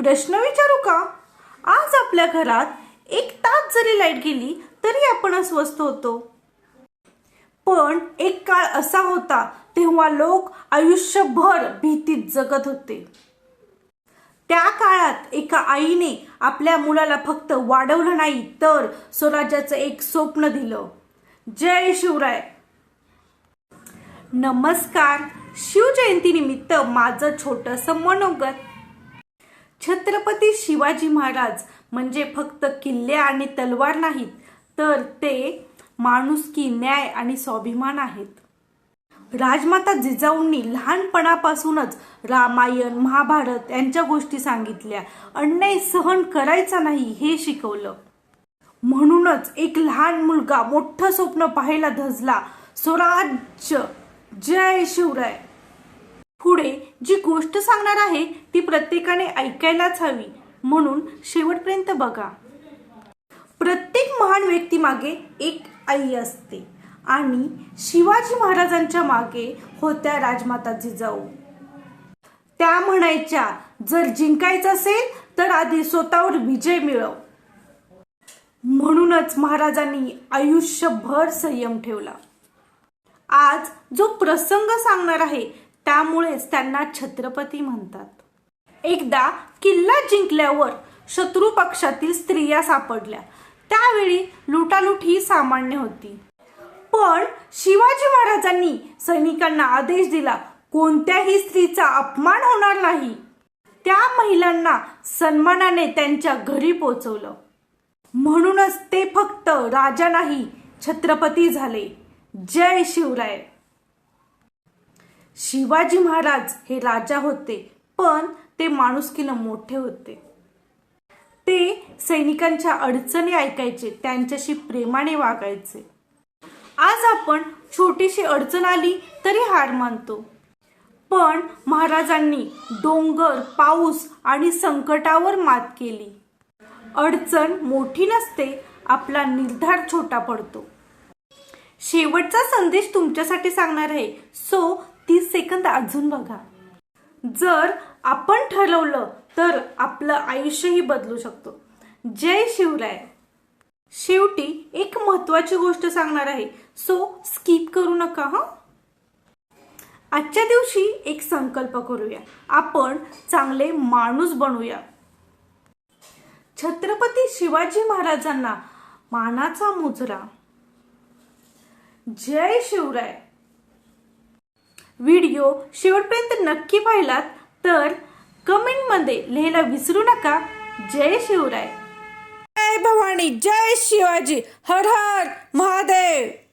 प्रश्न विचारू का? आज आपल्या घरात एक तास जरी लाइट गेली तरी आपण अस्वस्थ होतो. पण एक काळ असा होता तेव्हा लोक आयुष्यभर भीतीत जगत होते. त्या काळात एका आईने आपल्या मुलाला फक्त वाढवलं नाही तर स्वराज्याचं एक स्वप्न दिलं. जय शिवराय. नमस्कार. शिवजयंतीनिमित्त माझं छोटंसं मनोगत छत्रपती शिवाजी महाराज म्हणजे फक्त किल्ले आणि तलवार नाहीत तर ते माणुसकी न्याय आणि स्वाभिमान आहेत. राजमाता जिजाऊंनी लहानपणापासूनच रामायण महाभारत यांच्या गोष्टी सांगितल्या. अन्याय सहन करायचा नाही हे शिकवलं. म्हणूनच एक लहान मुलगा मोठं स्वप्न पाहायला धजला. स्वराज्य! जय शिवराय! पुढे जी गोष्ट सांगणार आहे ती प्रत्येकाने ऐकायलाच हवी. म्हणून शेवटपर्यंत बघा. प्रत्येक महान व्यक्तीमागे एक आई असते. आणि शिवाजी महाराजांच्या मागे होत्या राजमाता जिजाऊ त्या म्हणायच्या जर जिंकायचं असेल तर आधी स्वतःवर विजय मिळव. म्हणूनच महाराजांनी आयुष्यभर संयम ठेवला. आज जो प्रसंग सांगणार आहे त्यामुळेच त्यांना छत्रपती म्हणतात. एकदा किल्ला जिंकल्यावर शत्रू पक्षातील स्त्रिया सापडल्या. त्यावेळी लुटालूट ही सामान्य होती. पण शिवाजी महाराजांनी सैनिकांना आदेश दिला कोणत्याही स्त्रीचा अपमान होणार नाही. त्या महिलांना सन्मानाने त्यांच्या घरी पोचवलं म्हणूनच ते फक्त राजा नाही छत्रपती झाले. जय शिवराय. शिवाजी महाराज हे राजा होते पण ते माणुसकीनं मोठे होते. ते सैनिकांच्या अडचणी ऐकायचे त्यांच्याशी प्रेमाने वागायचे. आज आपण छोटीशी अडचण आली तरी हार मानतो. पण महाराजांनी डोंगर पाऊस आणि संकटावर मात केली. अडचण मोठी नसते आपला निर्धार छोटा पडतो. शेवटचा संदेश तुमच्यासाठी सांगणार आहे सो तीस सेकंद अजून बघा. जर आपण ठरवलं तर आपलं आयुष्यही बदलू शकतो. जय शिवराय. शेवटी एक महत्वाची गोष्ट सांगणार आहे. सो स्किप करू नका हा? आजच्या दिवशी एक संकल्प करूया. आपण चांगले माणूस बनूया. छत्रपती शिवाजी महाराजांना मानाचा मुजरा. जय शिवराय. व्हिडिओ शेवटपर्यंत नक्की पाहिलात तर कमेंटमध्ये लिहायला विसरू नका. जय शिवराय. जय भवानी जय शिवाजी. हर हर महादेव.